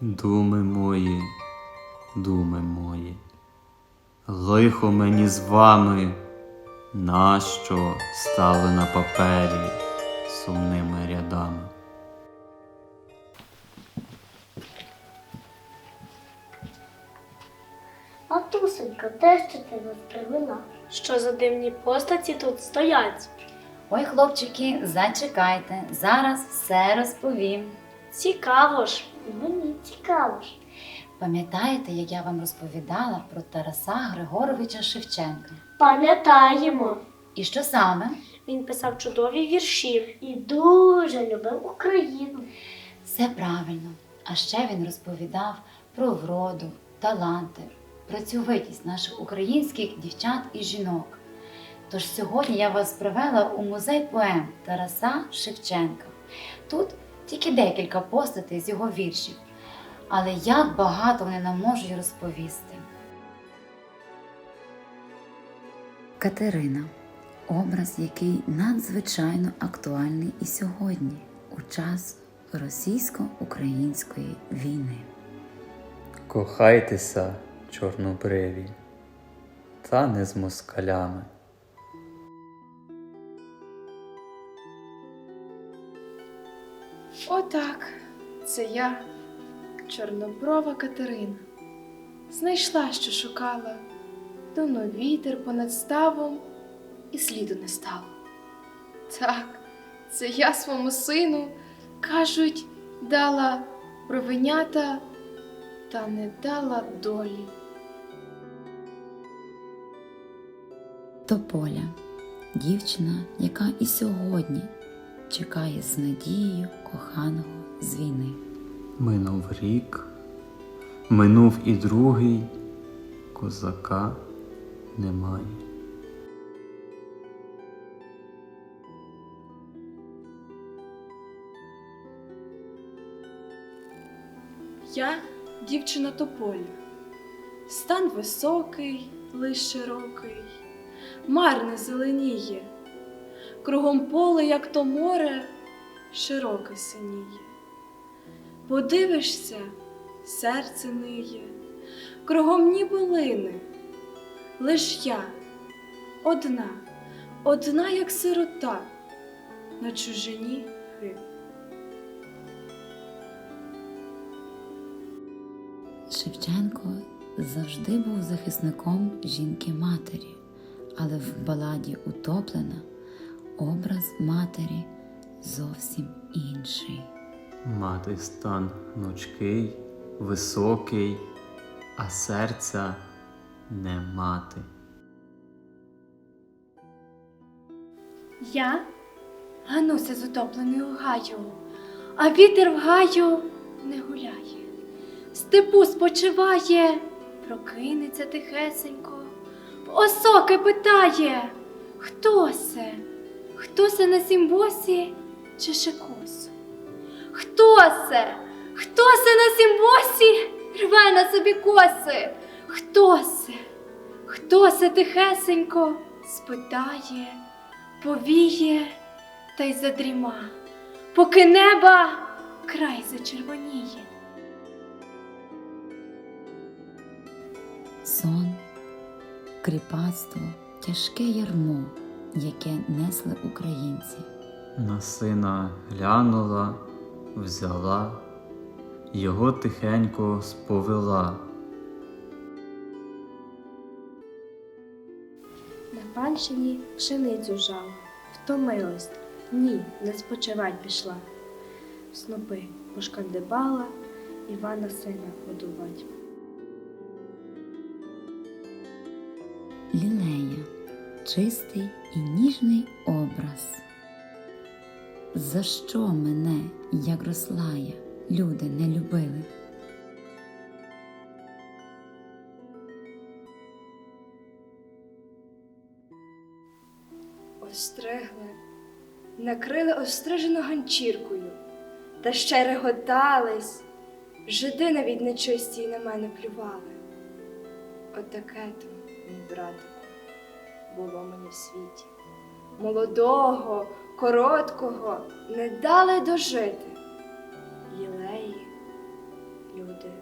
Думи мої, думи мої, лихо мені з вами, нащо стали на папері сумними рядами. Матусенька, де що ти нас привела? Що за дивні постаті тут стоять? Ой, хлопчики, зачекайте, зараз все розповім. Цікаво ж. Цікаво ж. Пам'ятаєте, як я вам розповідала про Тараса Григоровича Шевченка? Пам'ятаємо. І що саме? Він писав чудові вірші. І дуже любив Україну. Все правильно. А ще він розповідав про вроду, таланти, працьовитість наших українських дівчат і жінок. Тож сьогодні я вас привела у музей поем Тараса Шевченка. Тут тільки декілька постатей з його віршів, але як багато вони нам можуть розповісти. Катерина образ, який надзвичайно актуальний і сьогодні, у час російсько-української війни. Кохайтеся, чорнобриві, та не з москалями. Отак, це я, чорноброва Катерина. Знайшла, що шукала, дуно вітер понад ставом, і сліду не стало. Так, це я своєму сину, кажуть, дала бровенята, та не дала долі. Тополя дівчина, яка і сьогодні чекає з надією коханого з війни. Минув рік, минув і другий, козака немає. Я дівчина тополя, стан високий, лиш широкий, марне зеленіє, кругом поле, як то море, широке синіє. Подивишся, серце ниє, кругом ніби лине, лиш я одна, одна, як сирота, на чужині гину. Шевченко завжди був захисником жінки-матері, але в баладі Утоплена образ матері зовсім інший. Мати стан гнучкий, високий, а серця не мати. Я гануся з утопленою гаю, а вітер в гаю не гуляє. В Степу спочиває, прокинеться тихесенько, в осоки питає, хто се, хто се на сімбосі чи шикосу? Хто се, хто се на сімбосі рве на собі коси? Хто се, хто се тихесенько спитає? повіє та й задріма, поки неба край зачервоніє. Сон, кріпацтво, тяжке ярмо, яке несли українці. На сина глянула, взяла, його тихенько сповела. На панщині пшеницю жала, втомилась, ні, не спочивать пішла. В снопи пошкандибала, Івана сина годувать. Лілея чистий і ніжний образ. За що мене, як росла я, люди не любили? Остригли, накрили острижену ганчіркою, та ще реготались, жиди навіть нечисті й на мене плювали. Отаке то, мій братику, було мені в світі молодого, короткого не дали дожити лілеї люди.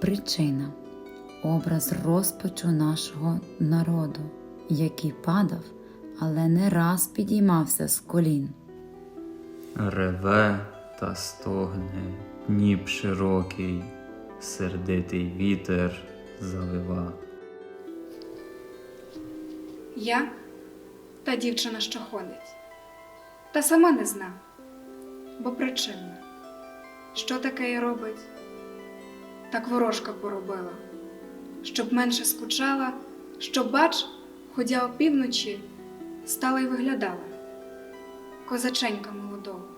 Причина образ розпачу нашого народу, який падав, але не раз підіймався з колін. Реве та стогне, Дніп широкий сердитий вітер залива. Я та дівчина, що ходить, та сама не зна, бо причина, що таке й робить, так ворожка поробила, щоб менше скучала, щоб, бач, ходя опівночі, стала й виглядала, козаченька молодого,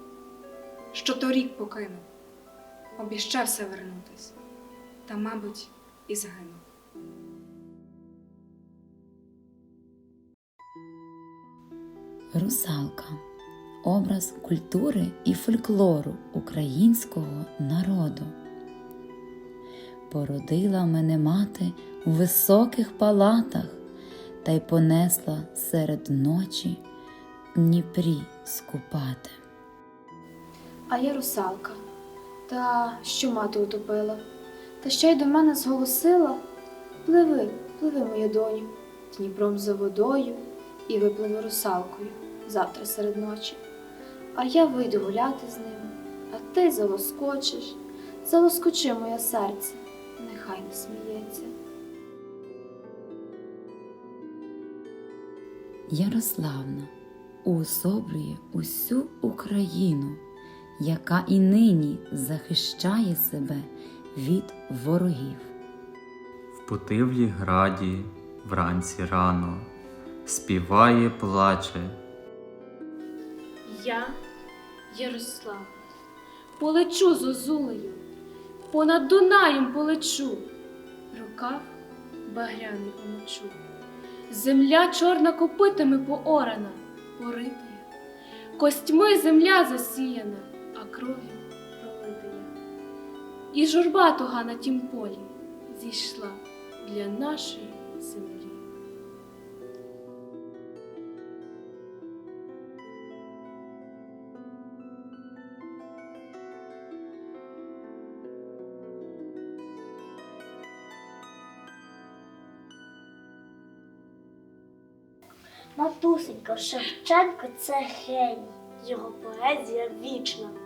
що торік покинув, обіщався вернутись, та, мабуть, і згинув. Русалка образ культури і фольклору українського народу. Породила мене мати у високих палатах та й понесла серед ночі Дніпрі скупати. А я русалка, та що мати утопила, та ще й до мене зголосила Пливи, пливи, моя доню, Дніпром за водою і випливи русалкою завтра серед ночі. А я вийду гуляти з ним, а ти залоскочиш, залоскочи моє серце, нехай не сміється. Ярославна уособлює усю Україну, яка і нині захищає себе від ворогів. В Путивлі граді вранці рано співає, плаче, Я, Ярослав, полечу з Озулею, понад Дунаєм полечу, рукав багряний помочу. Земля чорна копитами поорана, поритая, костьми земля засіяна, І журба туга на тім полі зійшла для нашої землі. Матусенько, Шевченко це геній. Його поезія вічна.